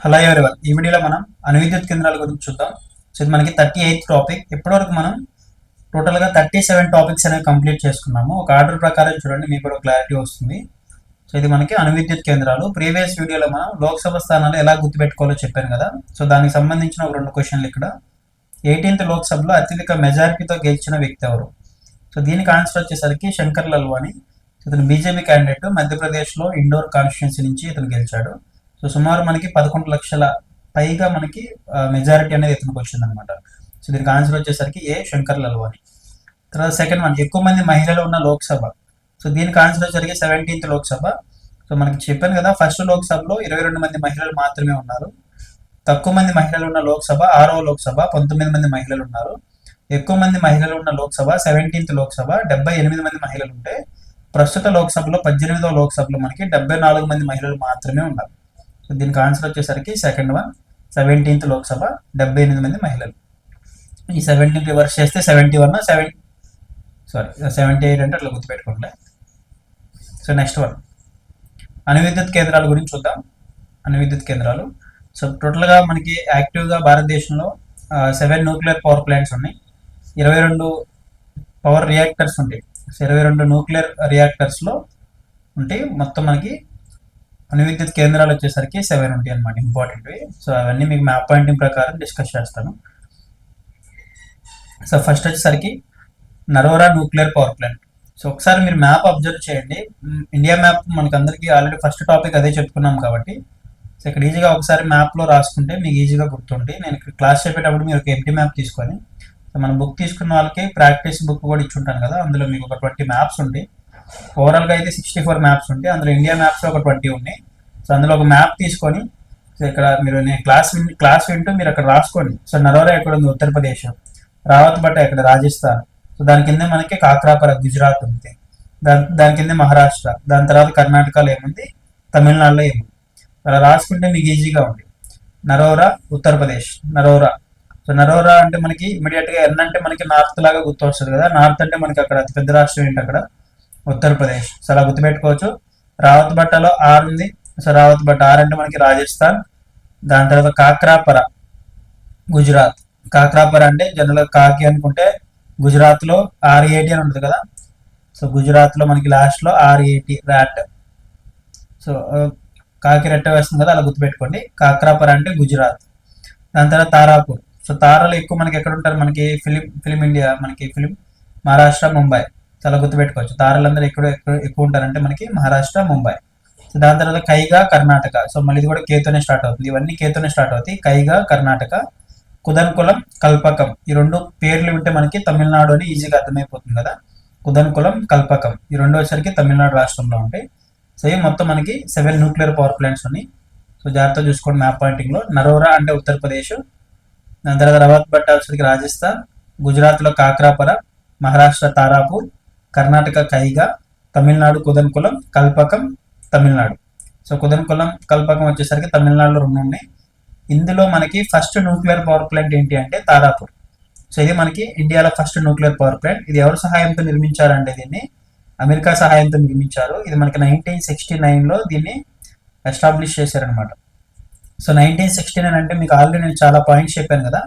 Hello everyone ఈ వీడియోలో మనం అణువిద్యుత్ కేంద్రాల గురించి చూద్దాం. సో ఇది మనకి థర్టీ ఎయిత్ టాపిక్ ఇప్పటివరకు మనం టోటల్గా థర్టీ సెవెన్ టాపిక్స్ అనేవి కంప్లీట్ చేసుకున్నాము. ఒక ఆర్డర్ ప్రకారం చూడండి మీకు కూడా క్లారిటీ వస్తుంది. సో ఇది మనకి అణువిద్యుత్ కేంద్రాలు. ప్రీవియస్ వీడియోలో మనం లోక్సభ స్థానాలు ఎలా గుర్తుపెట్టుకోవాలో చెప్పాను కదా. సో దానికి సంబంధించిన ఒక రెండు క్వశ్చన్లు ఇక్కడ. ఎయిటీన్త్ లోక్సభలో అత్యధిక మెజారిటీతో గెలిచిన వ్యక్తి ఎవరు? సో దీనికి ఆన్సర్ వచ్చేసరికి శంకర్ లల్వాని ఇతను బీజేపీ క్యాండిడేట్ మధ్యప్రదేశ్లో ఇండోర్ కాన్స్టిట్యున్సీ నుంచి ఇతను గెలిచాడు. సో సుమారు మనకి పదకొండు లక్షల పైగా మనకి మెజారిటీ అనేది ఇతనికి వచ్చిందనమాట సో దీనికి ఆన్సర్ వచ్చేసరికి ఏ శంకర్ లల్వాని తర్వాత సెకండ్ వన్ ఎక్కువ మంది మహిళలు ఉన్న లోక్సభ. సో దీనికి ఆన్సర్ వచ్చేసరికి సెవెంటీన్త్ లోక్సభ. సో మనకి చెప్పాను కదా ఫస్ట్ లోక్సభలో ఇరవై రెండు మంది మహిళలు మాత్రమే ఉన్నారు. తక్కువ మంది మహిళలు ఉన్న లోక్సభ ఆరో లోక్సభ పంతొమ్మిది మంది మహిళలు ఉన్నారు. ఎక్కువ మంది మహిళలు ఉన్న లోక్సభ సెవెంటీన్త్ లోక్సభ డెబ్బై ఎనిమిది మంది మహిళలు ఉంటే ప్రస్తుత లోక్సభలో పద్దెనిమిదవ లోక్సభలో మనకి డెబ్బై నాలుగు మంది మహిళలు మాత్రమే ఉన్నారు. సో దీనికి ఆన్సర్ వచ్చేసరికి సెకండ్ వన్ సెవెంటీన్త్ లోక్సభ డెబ్బై ఎనిమిది మంది మహిళలు. ఈ సెవెంటీన్ రివర్స్ చేస్తే seventy one seven sorry seventy eight అంటే అట్లా గుర్తుపెట్టుకోండి. సో నెక్స్ట్ వన్ అణువిద్యుత్ కేంద్రాల గురించి చూద్దాం. అణువిద్యుత్ కేంద్రాలు. సో టోటల్గా మనకి యాక్టివ్గా భారతదేశంలో సెవెన్ న్యూక్లియర్ పవర్ ప్లాంట్స్ ఉన్నాయి. ఇరవై రెండు పవర్ రియాక్టర్స్ ఉంటాయి. సో ఇరవై రెండు న్యూక్లియర్ రియాక్టర్స్లో ఉంటాయి మొత్తం మనకి అణువిద్యుత్ కేంద్రాలు వచ్చేసరికి సెవెన్ ఉంటాయి అనమాట ఇంపార్టెంట్వి సో అవన్నీ మీకు మ్యాప్ పాయింటింగ్ ప్రకారం డిస్కస్ చేస్తాను. సో ఫస్ట్ వచ్చేసరికి Narora nuclear power plant. So ఒకసారి మీరు మ్యాప్ అబ్జర్వ్ చేయండి. ఇండియా మ్యాప్ మనకి అందరికీ ఆల్రెడీ ఫస్ట్ టాపిక్ అదే చెప్పుకున్నాం కాబట్టి. సో ఇక్కడ ఈజీగా ఒకసారి మ్యాప్లో రాసుకుంటే మీకు ఈజీగా గుర్తుండి. నేను ఇక్కడ క్లాస్ చెప్పేటప్పుడు మీరు ఒక ఎంటీ మ్యాప్ తీసుకొని సో మన బుక్ తీసుకున్న వాళ్ళకి ప్రాక్టీస్ బుక్ కూడా ఇచ్చుంటాను కదా అందులో మీకు ఒక ట్వంటీ మ్యాప్స్ ఉంటాయి ఓవరాల్గా అయితే సిక్స్టీ ఫోర్ మ్యాప్స్ ఉంటాయి. అందులో ఇండియా మ్యాప్స్ ఒక ట్వంటీ ఉన్నాయి. సో అందులో ఒక మ్యాప్ తీసుకొని సో ఇక్కడ మీరు నేను క్లాస్ విన్ క్లాస్ వింటూ మీరు అక్కడ రాసుకోండి. సో నరోరా ఎక్కడ ఉంది ఉత్తరప్రదేశ్ రావత్ బట్ట ఇక్కడ రాజస్థాన్. సో దాని కింద మనకి కాక్రాపర గుజరాత్ ఉంది. దాని దాని కింద మహారాష్ట్ర. దాని తర్వాత కర్ణాటకలో ఏముంది? తమిళనాడులో ఏముంది? అలా రాసుకుంటే మీకు ఈజీగా ఉంది. నరోరా ఉత్తరప్రదేశ్ నరోరా. సో నరోరా అంటే మనకి ఇమీడియట్గా ఎన్నంటే ఎన్ అంటే మనకి నార్త్ లాగా గుర్తు వస్తుంది కదా. నార్త్ అంటే మనకి అక్కడ పెద్ద రాష్ట్రం ఏంటి అక్కడ? ఉత్తరప్రదేశ్. సో అలా గుర్తుపెట్టుకోవచ్చు. రావత్ బట్టలో ఆర్ ఉంది. సో రావత్ బట్ట ఆర్ అంటే మనకి రాజస్థాన్. దాని తర్వాత కాక్రాపర గుజరాత్. కాక్రాపర అంటే జనరల్ కాకి అనుకుంటే గుజరాత్లో ఆర్ఏటి అని ఉంటుంది కదా. సో గుజరాత్లో మనకి లాస్ట్లో ఆర్ఏటి ర్యాట్ సో కాకి రెట్ట వేస్తుంది కదా అలా గుర్తుపెట్టుకోండి. కాక్రాపర అంటే గుజరాత్. దాని తర్వాత తారాపూర్. సో తారాలు ఎక్కువ మనకి ఎక్కడ ఉంటారు? మనకి ఫిలిం ఫిలిం ఇండియా మనకి ఫిలిం మహారాష్ట్ర ముంబై. చాలా గుర్తుపెట్టుకోవచ్చు. తారలందరూ ఎక్కడ ఎక్కువ ఉంటారంటే మనకి మహారాష్ట్ర ముంబై. సో దాని తర్వాత కైగా కర్ణాటక. సో మళ్ళీ ఇది కూడా కేతోనే స్టార్ట్ అవుతుంది. ఇవన్నీ కేతోనే స్టార్ట్ అవుతాయి. కైగా కర్ణాటక కుదన్కులం కల్పకం. ఈ రెండు పేర్లు వింటే మనకి తమిళనాడు అని ఈజీగా అర్థమైపోతుంది కదా. కుదన్కులం కల్పకం. ఈ రెండు వచ్చరికి తమిళనాడు రాష్ట్రంలో ఉంటాయి. సో ఇవి మొత్తం మనకి సెవెన్ న్యూక్లియర్ పవర్ ప్లాంట్స్ ఉన్నాయి. సో జాగ్రత్త చూసుకోండి మ్యాప్ పాయింటింగ్లో. నరోరా అంటే ఉత్తరప్రదేశ్. దాని తర్వాత రవత్ బట్ట వచ్చరికి రాజస్థాన్. గుజరాత్లో కాక్రాపర. మహారాష్ట్ర తారాపూర్. కర్ణాటక కైగా తమిళనాడు కుదన్కులం కల్పకం తమిళనాడు. సో కుదన్కులం కల్పకం వచ్చేసరికి తమిళనాడులో రెండు ఉన్నాయి. ఇందులో మనకి ఫస్ట్ న్యూక్లియర్ పవర్ ప్లాంట్ ఏంటి అంటే తారాపూర్ సో ఇది మనకి ఇండియాలో ఫస్ట్ న్యూక్లియర్ పవర్ ప్లాంట్ ఇది ఎవరి సహాయంతో నిర్మించారంటే దీన్ని అమెరికా సహాయంతో నిర్మించారు. ఇది మనకి నైన్టీన్ సిక్స్టీ నైన్లో దీన్ని ఎస్టాబ్లిష్ చేశారనమాట సో నైన్టీన్ సిక్స్టీ నైన్ అంటే మీకు ఆల్రెడీ నేను చాలా పాయింట్స్ చెప్పాను కదా.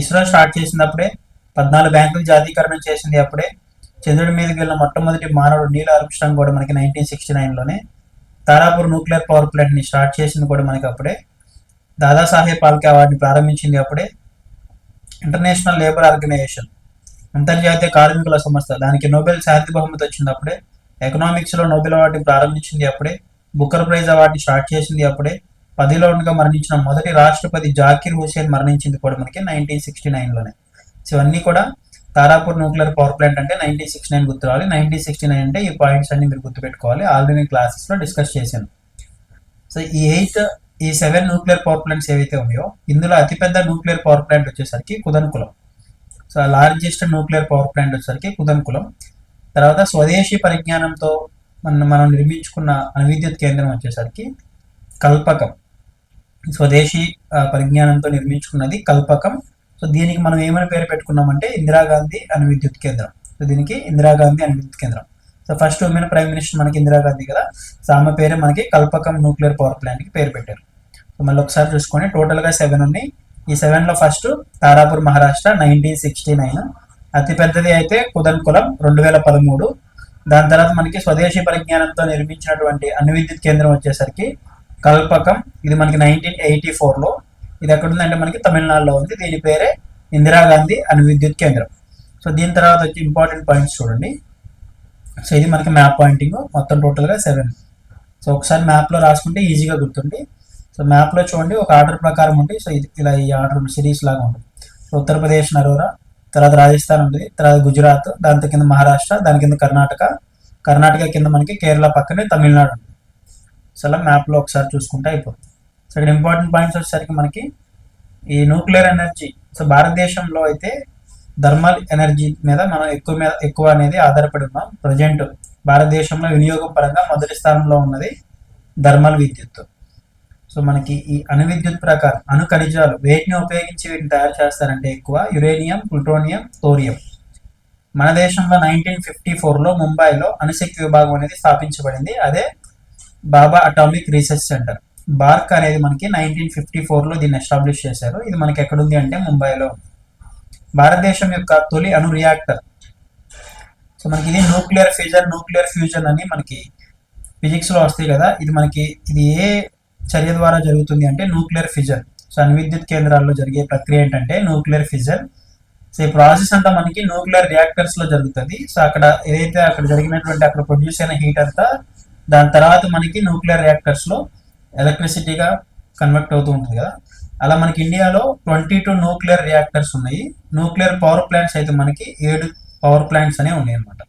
ఇస్రో స్టార్ట్ చేసినప్పుడే పద్నాలుగు బ్యాంకులు జాతీకరణ చేసింది అప్పుడే చంద్రుడి మీదకి వెళ్ళిన మొట్టమొదటి మానవుడు నీల్ ఆర్మ్స్ట్రాంగ్ కూడా మనకి నైన్టీన్ సిక్స్టీ నైన్లోనే తారాపూర్ న్యూక్లియర్ పవర్ ప్లాంట్ని స్టార్ట్ చేసింది కూడా మనకి అప్పుడే. దాదాసాహెబ్ పాల్కే అవార్డుని ప్రారంభించింది అప్పుడే. ఇంటర్నేషనల్ లేబర్ ఆర్గనైజేషన్ అంతర్జాతీయ కార్మికుల సంస్థ. దానికి నోబెల్ శాంతి బహుమతి వచ్చింది అప్పుడే. ఎకనామిక్స్లో నోబెల్ అవార్డుని ప్రారంభించింది అప్పుడే. బుకర్ ప్రైజ్ అవార్డుని స్టార్ట్ చేసింది అప్పుడే. పదిలోనుగా మరణించిన మొదటి రాష్ట్రపతి జాకిర్ హుసేన్ మరణించింది కూడా మనకి నైన్టీన్ సిక్స్టీ నైన్లోనే సో ఇవన్నీ కూడా తారాపూర్ న్యూక్లియర్ పవర్ ప్లాంట్ అంటే నైన్టీన్ సిక్స్టీ నైన్ గుర్తు రావాలి నైన్టీన్ సిక్స్టీ నైన్ అంటే ఈ పాయింట్స్ అన్ని మీరు గుర్తుపెట్టుకోవాలి. ఆల్రెడీ క్లాసెస్లో డిస్కస్ చేశాను. సో ఈ ఎయిట్ ఈ సెవెన్ న్యూక్లియర్ పవర్ ప్లాంట్స్ ఏవైతే ఉన్నాయో ఇందులో అతిపెద్ద న్యూక్లియర్ పవర్ ప్లాంట్ వచ్చేసరికి Kudankulam. So largest nuclear power plant వచ్చేసరికి కుదన్కులం. తర్వాత స్వదేశీ పరిజ్ఞానంతో మనం మనం నిర్మించుకున్న అణువిద్యుత్ కేంద్రం వచ్చేసరికి కల్పకం. స్వదేశీ పరిజ్ఞానంతో నిర్మించుకున్నది కల్పకం. సో దీనికి మనం ఏమైనా పేరు పెట్టుకున్నామంటే ఇందిరాగాంధీ అణువిద్యుత్ కేంద్రం. సో దీనికి ఇందిరాగాంధీ అణువిద్యుత్ కేంద్రం. So first woman prime minister మనకి ఇందిరాగాంధీ కదా. సో ఆమె పేరే మనకి కల్పకం న్యూక్లియర్ పవర్ ప్లాంట్కి పేరు పెట్టారు. సో మళ్ళీ ఒకసారి చూసుకొని టోటల్గా సెవెన్ ఉన్నాయి. ఈ సెవెన్లో first Tarapur Maharashtra nineteen sixty nine అతి పెద్దది అయితే కుదన్కులం రెండు వేల పదమూడు. దాని తర్వాత మనకి స్వదేశీ పరిజ్ఞానంతో నిర్మించినటువంటి అణు విద్యుత్ కేంద్రం వచ్చేసరికి కల్పకం ఇది మనకి నైన్టీన్ ఎయిటీ ఫోర్లో ఇది ఎక్కడుందంటే మనకి తమిళనాడులో ఉంది. దీని పేరే ఇందిరాగాంధీ అణు విద్యుత్ కేంద్రం. సో దీని తర్వాత వచ్చి ఇంపార్టెంట్ పాయింట్స్ చూడండి. సో ఇది మనకి మ్యాప్ పాయింటింగ్. మొత్తం టోటల్గా సెవెన్. సో ఒకసారి మ్యాప్లో రాసుకుంటే ఈజీగా గుర్తుంది సో మ్యాప్లో చూడండి. ఒక ఆర్డర్ ప్రకారం ఉంటుంది సో ఇది ఇలా ఈ ఆర్డర్ సిరీస్ లాగా ఉంటుంది. సో ఉత్తరప్రదేశ్ నరోరా తర్వాత రాజస్థాన్ ఉంటుంది. తర్వాత గుజరాత్ దాని కింద మహారాష్ట్ర దాని కింద కర్ణాటక. కర్ణాటక కింద మనకి కేరళ పక్కనే తమిళనాడు ఉంటుంది. సో అలా మ్యాప్లో ఒకసారి చూసుకుంటే అయిపోతుంది. ఇక్కడ ఇంపార్టెంట్ పాయింట్స్ వచ్చేసరికి మనకి ఈ న్యూక్లియర్ ఎనర్జీ సో భారతదేశంలో అయితే థర్మల్ ఎనర్జీ మీద మనం ఎక్కువ మీద ఎక్కువ అనేది ఆధారపడి ఉన్నాం. ప్రజెంట్ భారతదేశంలో వినియోగం పరంగా మొదటి స్థానంలో ఉన్నది థర్మల్ విద్యుత్ సో మనకి ఈ అణు విద్యుత్ ప్రకారం అణు ఖనిజాలు వేటిని ఉపయోగించి వీటిని తయారు చేస్తారంటే ఎక్కువ? యురేనియం ప్లూటోనియం థోరియం మన దేశంలో నైన్టీన్ ఫిఫ్టీ ఫోర్లో ముంబైలో అణుశక్తి విభాగం అనేది స్థాపించబడింది. అదే Bhabha Atomic Research Centre BARC అనేది మనకి నైన్టీన్ ఫిఫ్టీ ఫోర్లో దీన్ని ఎస్టాబ్లిష్ చేశారు. ఇది మనకి ఎక్కడుంది అంటే ముంబైలో. భారతదేశం యొక్క తొలి అణు రియాక్టర్ సో మనకి ఇది న్యూక్లియర్ ఫ్యూజన్ న్యూక్లియర్ ఫ్యూజన్ అని మనకి ఫిజిక్స్లో వస్తాయి కదా. ఇది మనకి ఇది ఏ చర్య ద్వారా జరుగుతుంది అంటే న్యూక్లియర్ ఫిజన్ సో అణు విద్యుత్ కేంద్రాల్లో జరిగే ప్రక్రియ ఏంటంటే న్యూక్లియర్ ఫిజన్ సో ఈ ప్రాసెస్ అంతా మనకి న్యూక్లియర్ రియాక్టర్స్లో జరుగుతుంది. సో అక్కడ ఏదైతే అక్కడ జరిగినటువంటి అక్కడ ప్రొడ్యూస్ అయిన హీట్ అంతా దాని తర్వాత మనకి న్యూక్లియర్ రియాక్టర్స్లో ఎలక్ట్రిసిటీగా కన్వర్ట్ అవుతూ ఉంటుంది కదా. అలా మనకి ఇండియాలో ట్వంటీ టూ న్యూక్లియర్ రియాక్టర్స్ ఉన్నాయి. న్యూక్లియర్ పవర్ ప్లాంట్స్ అయితే మనకి ఏడు పవర్ ప్లాంట్స్ అనే ఉన్నాయి అనమాట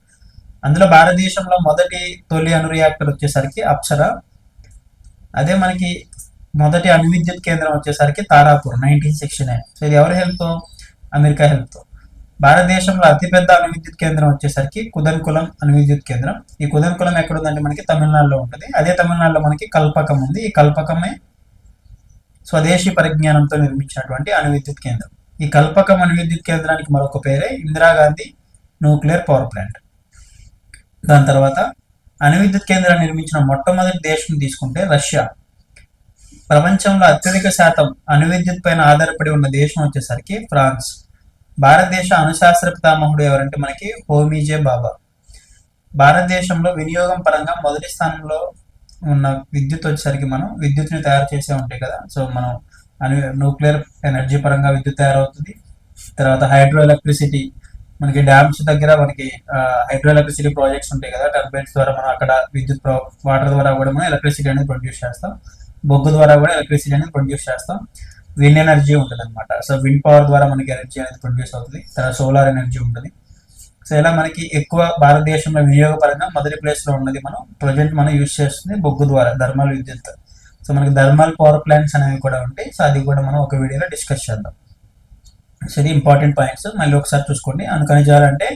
అందులో భారతదేశంలో మొదటి తొలి అణు రియాక్టర్ వచ్చేసరికి అప్సరా. అదే మనకి మొదటి అణు విద్యుత్ కేంద్రం వచ్చేసరికి Tarapur nineteen sixty nine so ఇది ఎవరి హెల్త్ అమెరికా హెల్త్ భారతదేశంలో అతిపెద్ద అణు విద్యుత్ కేంద్రం వచ్చేసరికి కుదన్కులం అణు విద్యుత్ కేంద్రం. ఈ కుదన్కులం ఎక్కడ ఉందంటే మనకి తమిళనాడులో ఉంటుంది. అదే తమిళనాడులో మనకి కల్పకం ఉంది. ఈ కల్పకమే స్వదేశీ పరిజ్ఞానంతో నిర్మించినటువంటి అణు విద్యుత్ కేంద్రం. ఈ కల్పకం అణు విద్యుత్ కేంద్రానికి మరొక పేరే ఇందిరాగాంధీ న్యూక్లియర్ పవర్ ప్లాంట్. దాని తర్వాత అణు విద్యుత్ కేంద్రాన్ని నిర్మించిన మొట్టమొదటి దేశం తీసుకుంటే రష్యా. ప్రపంచంలో అత్యధిక శాతం అణు విద్యుత్ పైన ఆధారపడి ఉన్న దేశం వచ్చేసరికి ఫ్రాన్స్. భారతదేశ అణుశాస్త్ర పితామహుడు ఎవరంటే మనకి హోమీజే బాబా. భారతదేశంలో వినియోగం పరంగా మొదటి స్థానంలో ఉన్న విద్యుత్ వచ్చేసరికి మనం విద్యుత్ని తయారు చేసే ఉంటాయి కదా. సో మనం అను న్యూక్లియర్ ఎనర్జీ పరంగా విద్యుత్ తయారవుతుంది. తర్వాత హైడ్రో ఎలక్ట్రిసిటీ మనకి డ్యామ్స్ దగ్గర మనకి హైడ్రో ఎలక్ట్రిసిటీ ప్రాజెక్ట్స్ ఉంటాయి కదా. టర్బైన్స్ ద్వారా మనం అక్కడ విద్యుత్ వాటర్ ద్వారా కూడా మనం ఎలక్ట్రిసిటీ అనేది ప్రొడ్యూస్ చేస్తాం. బొగ్గు ద్వారా కూడా ఎలక్ట్రిసిటీ అనేది ప్రొడ్యూస్ చేస్తాం. విండ్ ఎనర్జీ ఉంటుంది అనమాట సో విండ్ పవర్ ద్వారా మనకి ఎనర్జీ అనేది ప్రొడ్యూస్ అవుతుంది. తర్వాత సోలార్ ఎనర్జీ ఉంటుంది. సో ఇలా మనకి ఎక్కువ భారతదేశంలో వినియోగపరంగా మొదటి ప్లేస్లో ఉన్నది మనం ప్రజెంట్ మనం యూజ్ చేస్తుంది బొగ్గు ద్వారా థర్మల్ విద్యుత్ సో మనకి థర్మల్ పవర్ ప్లాంట్స్ అనేవి కూడా ఉంటాయి. సో అది కూడా మనం ఒక వీడియోలో డిస్కస్ చేద్దాం. సో ఇది ఇంపార్టెంట్ పాయింట్స్. మళ్ళీ ఒకసారి చూసుకోండి. అనుకనిజాలు అంటే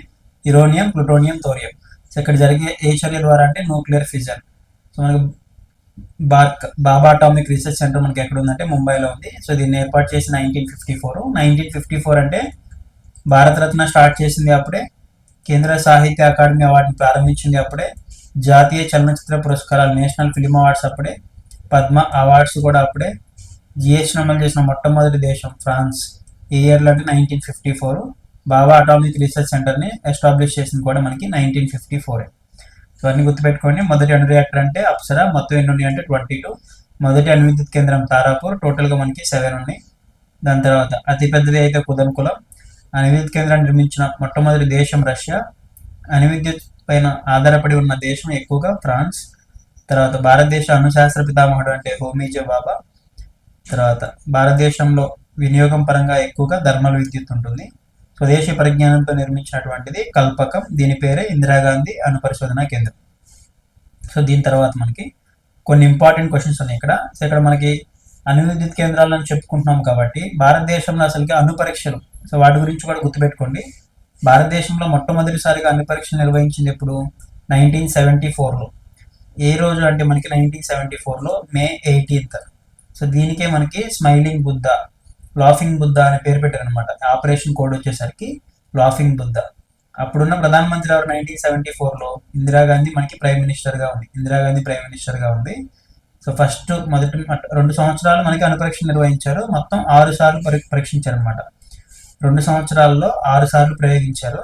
యురోనియం ప్లూటోనియం థోరియం సో ఇక్కడ జరిగే ఏ చర్య ద్వారా అంటే న్యూక్లియర్ ఫిజన్. సో మనకి BARC Bhabha Atomic Research Centre మనకి ఎక్కడ ఉందంటే ముంబైలో ఉంది. సో దీన్ని ఏర్పాటు చేసి nineteen fifty four nineteen fifty four అంటే భారతరత్న స్టార్ట్ చేసింది అప్పుడే. కేంద్ర సాహిత్య అకాడమీ అవార్డుని ప్రారంభించింది అప్పుడే. జాతీయ చలనచిత్ర పురస్కారాలు నేషనల్ ఫిల్మ్ అవార్డ్స్ అప్పుడే. పద్మ అవార్డ్స్ కూడా అప్పుడే. జిఎస్టీ నమోదు చేసిన మొట్టమొదటి దేశం ఫ్రాన్స్. ఈ ఇయర్లో అంటే nineteen fifty four Bhabha Atomic Research సెంటర్ని ఎస్టాబ్లిష్ చేసింది కూడా మనకి నైన్టీన్ ఫిఫ్టీ ఫోర్ సో అన్ని గుర్తుపెట్టుకోండి. మొదటి అణు రియాక్టర్ అంటే అప్సరా మొత్తం ఎన్ని ఉన్నాయి అంటే ట్వంటీ టూ మొదటి అణు విద్యుత్ కేంద్రం తారాపూర్ టోటల్గా మనకి సెవెన్ ఉన్నాయి. దాని తర్వాత అతిపెద్దది అయితే కుదన్కులం. అణు విద్యుత్ కేంద్రాన్ని నిర్మించిన మొట్టమొదటి దేశం రష్యా. అణు విద్యుత్ పైన ఆధారపడి ఉన్న దేశం ఎక్కువగా ఫ్రాన్స్. తర్వాత భారతదేశ అణుశాస్త్ర పితామహుడు అంటే హోమీజే బాబా. తర్వాత భారతదేశంలో వినియోగం పరంగా ఎక్కువగా థర్మల్ విద్యుత్ ఉంటుంది. స్వదేశీ పరిజ్ఞానంతో నిర్మించినటువంటిది కల్పకం. దీని పేరే ఇందిరాగాంధీ అనుపరిశోధన కేంద్రం. సో దీని తర్వాత మనకి కొన్ని ఇంపార్టెంట్ క్వశ్చన్స్ ఉన్నాయి ఇక్కడ. సో ఇక్కడ మనకి అణు విద్యుత్ కేంద్రాలను చెప్పుకుంటున్నాం కాబట్టి భారతదేశంలో అసలుకి అణు పరీక్షలు సో వాటి గురించి కూడా గుర్తుపెట్టుకోండి. భారతదేశంలో మొట్టమొదటిసారిగా అణు పరీక్షలు నిర్వహించింది ఎప్పుడు? నైన్టీన్ సెవెంటీ ఫోర్లో. ఏ రోజు అంటే మనకి నైన్టీన్ సెవెంటీ ఫోర్లో మే ఎయిటీన్త్. సో దీనికే మనకి స్మైలింగ్ బుద్ధ లాఫింగ్ బుద్ధ అనే పేరు పెట్టారు అనమాట ఆపరేషన్ కోడ్ వచ్చేసరికి లాఫింగ్ బుద్ధ. అప్పుడున్న ప్రధానమంత్రి ఎవరు? నైన్టీన్ సెవెంటీ ఫోర్లో ఇందిరాగాంధీ మనకి ప్రైమ్ మినిస్టర్గా ఉంది. ఇందిరాగాంధీ ప్రైమ్ మినిస్టర్గా ఉంది సో ఫస్ట్ మొదటి రెండు సంవత్సరాలు మనకి అనుపరీక్ష నిర్వహించారు. మొత్తం ఆరు సార్లు పరీక్షించారు అనమాట రెండు సంవత్సరాల్లో ఆరు సార్లు ప్రయోగించారు.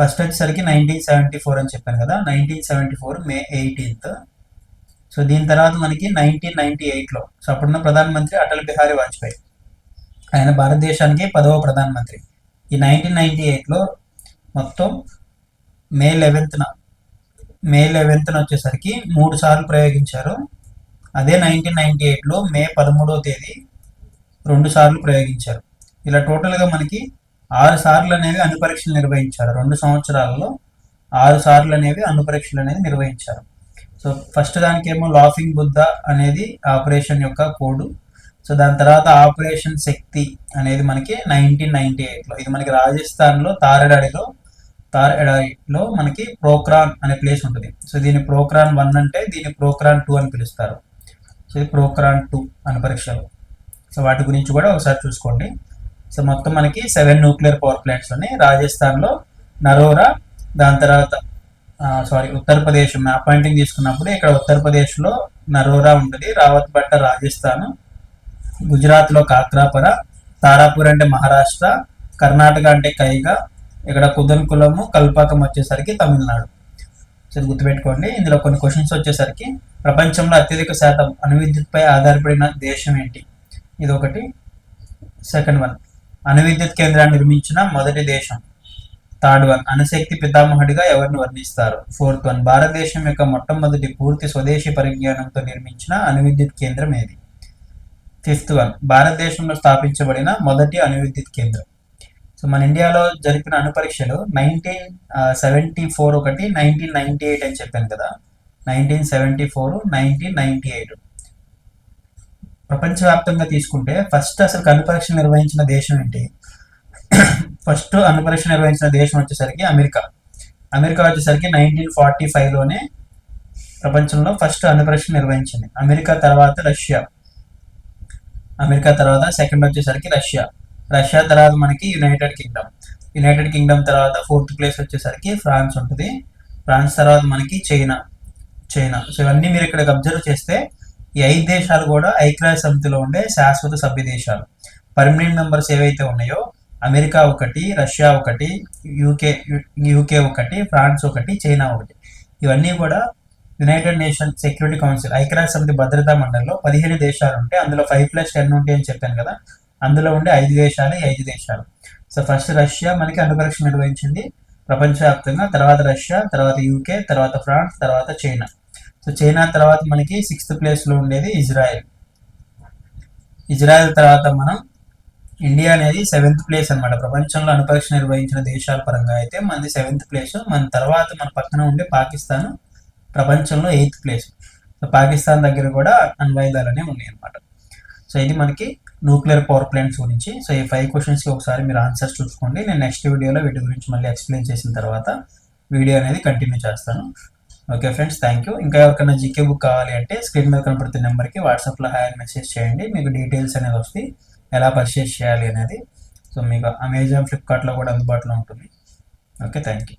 ఫస్ట్ వచ్చేసరికి నైన్టీన్ సెవెంటీ ఫోర్ అని చెప్పాను కదా. Nineteen seventy four May eighteenth so దీని తర్వాత మనకి నైన్టీన్ నైన్టీ ఎయిట్లో సో అప్పుడున్న ప్రధానమంత్రి అటల్ బిహారీ వాజ్పేయి. ఆయన భారతదేశానికి పదవ ప్రధానమంత్రి. ఈ నైన్టీన్ నైన్టీ ఎయిట్లో మొత్తం మే లెవెన్త్న మే లెవెన్త్న వచ్చేసరికి మూడు సార్లు ప్రయోగించారు. అదే నైన్టీన్ నైన్టీ ఎయిట్లో మే పదమూడవ తేదీ రెండు సార్లు ప్రయోగించారు. ఇలా టోటల్గా మనకి ఆరు సార్లు అనేవి అణు పరీక్షలు నిర్వహించారు. రెండు సంవత్సరాలలో ఆరు సార్లు అనేవి అణు పరీక్షలు అనేది నిర్వహించారు. సో ఫస్ట్ దానికేమో లాఫింగ్ బుద్ధ అనేది ఆపరేషన్ యొక్క కోడ్. సో దాని తర్వాత ఆపరేషన్ శక్తి అనేది మనకి నైన్టీన్ నైన్టీ ఎయిట్లో. ఇది మనకి రాజస్థాన్లో తారడాడిలో తారడాడిలో మనకి ప్రోక్రాన్ అనే ప్లేస్ ఉంటుంది. సో దీని ప్రోక్రాన్ వన్ అంటే దీని ప్రోక్రాన్ టూ అని పిలుస్తారు. సో ఇది ప్రోక్రాన్ టూ అనే పరీక్షలు. సో వాటి గురించి కూడా ఒకసారి చూసుకోండి. సో మొత్తం మనకి సెవెన్ న్యూక్లియర్ పవర్ ప్లాంట్స్ ఉన్నాయి. రాజస్థాన్లో నరోరా దాని తర్వాత సారీ ఉత్తరప్రదేశ్ అపాయింటింగ్ తీసుకున్నప్పుడు ఇక్కడ ఉత్తరప్రదేశ్లో నరోరా ఉంటుంది రావత్ భట్ట రాజస్థాన్ గుజరాత్లో కాక్రాపర తారాపూర్ అంటే మహారాష్ట్ర కర్ణాటక అంటే కైగా ఇక్కడ కుదన్కులము కల్పాకం వచ్చేసరికి తమిళనాడు. సో గుర్తుపెట్టుకోండి ఇందులో కొన్ని క్వశ్చన్స్ వచ్చేసరికి ప్రపంచంలో అత్యధిక శాతం అణువిద్యుత్పై ఆధారపడిన దేశం ఏంటి? ఇది ఒకటి సెకండ్ వన్ అణువిద్యుత్ కేంద్రాన్ని నిర్మించిన మొదటి దేశం. థర్డ్ వన్ అణుశక్తి పితామహుడిగా ఎవరిని వర్ణిస్తారు? Fourth one. భారతదేశం యొక్క మొట్టమొదటి పూర్తి స్వదేశీ పరిజ్ఞానంతో నిర్మించిన అణువిద్యుత్ కేంద్రం ఏది? Fifth one. భారతదేశంలో స్థాపించబడిన మొదటి అణువిద్యుత్ కేంద్రం. సో మన ఇండియాలో జరిపిన అణుపరీక్షలు నైన్టీన్ సెవెంటీ ఫోర్ ఒకటి నైన్టీన్ నైన్టీ ఎయిట్ అని చెప్పాను కదా? Nineteen seventy four nineteen ninety eight. ప్రపంచవ్యాప్తంగా తీసుకుంటే ఫస్ట్ అసలు అణు నిర్వహించిన దేశం ఏంటి? ఫస్ట్ అణు నిర్వహించిన దేశం వచ్చేసరికి అమెరికా. అమెరికా వచ్చేసరికి నైన్టీన్ ఫార్టీ ఫైవ్లోనే ప్రపంచంలో ఫస్ట్ అణు నిర్వహించింది అమెరికా తర్వాత రష్యా. అమెరికా తర్వాత సెకండ్ వచ్చేసరికి రష్యా. రష్యా తర్వాత మనకి యునైటెడ్ కింగ్డమ్ యునైటెడ్ కింగ్డమ్ తర్వాత ఫోర్త్ ప్లేస్ వచ్చేసరికి ఫ్రాన్స్ ఉంటుంది. ఫ్రాన్స్ తర్వాత మనకి చైనా చైనా సో ఇవన్నీ మీరు ఇక్కడ అబ్జర్వ్ చేస్తే ఈ ఐదు దేశాలు కూడా ఐక్యరాజ్య సమితిలో ఉండే శాశ్వత సభ్య దేశాలు పర్మనెంట్ మెంబర్స్ ఏవైతే ఉన్నాయో అమెరికా ఒకటి రష్యా ఒకటి యూకే యూకే ఒకటి ఫ్రాన్స్ ఒకటి చైనా ఒకటి. ఇవన్నీ కూడా యునైటెడ్ నేషన్ సెక్యూరిటీ కౌన్సిల్ ఐక్యరాజ్య సమితి భద్రతా మండలిలో పదిహేను దేశాలు ఉంటాయి. అందులో ఫైవ్ ప్లస్ టెన్ ఉంటాయి అని చెప్పాను కదా. అందులో ఉండే ఐదు దేశాలు ఐదు దేశాలు. సో ఫస్ట్ రష్యా మనకి అణుపరీక్ష నిర్వహించింది ప్రపంచవ్యాప్తంగా. తర్వాత రష్యా తర్వాత యూకే తర్వాత ఫ్రాన్స్ తర్వాత చైనా. సో చైనా తర్వాత మనకి సిక్స్త్ ప్లేస్లో ఉండేది ఇజ్రాయెల్. ఇజ్రాయెల్ తర్వాత మనం ఇండియా అనేది సెవెంత్ ప్లేస్ అనమాట ప్రపంచంలో అణుపరీక్ష నిర్వహించిన దేశాల పరంగా అయితే మనది సెవెంత్ ప్లేస్ మన తర్వాత మన పక్కన ఉండే పాకిస్తాన్ ప్రపంచంలో ఎయిత్ ప్లేస్ సో పాకిస్తాన్ దగ్గర కూడా అణ్వాయుధాలు అనేవి ఉన్నాయి అనమాట సో ఇది మనకి న్యూక్లియర్ పవర్ ప్లాంట్స్ గురించి. సో ఈ ఫైవ్ క్వశ్చన్స్కి ఒకసారి మీరు ఆన్సర్స్ చూసుకోండి. నేను నెక్స్ట్ వీడియోలో వీటి గురించి మళ్ళీ ఎక్స్ప్లెయిన్ చేసిన తర్వాత వీడియో అనేది కంటిన్యూ చేస్తాను. ఓకే ఫ్రెండ్స్ థ్యాంక్ యూ ఇంకా ఎవరికైనా జీకే బుక్ కావాలి అంటే స్క్రీన్ మీద కనపడుతున్న నెంబర్కి వాట్సాప్లో హాయ్ మెసేజ్ చేయండి. మీకు డీటెయిల్స్ అనేది వస్తాయి. ఎలా పర్చేస్ చేయాలి అనేది. సో మీకు అమెజాన్ ఫ్లిప్కార్ట్లో కూడా అందుబాటులో ఉంటుంది. Okay thank you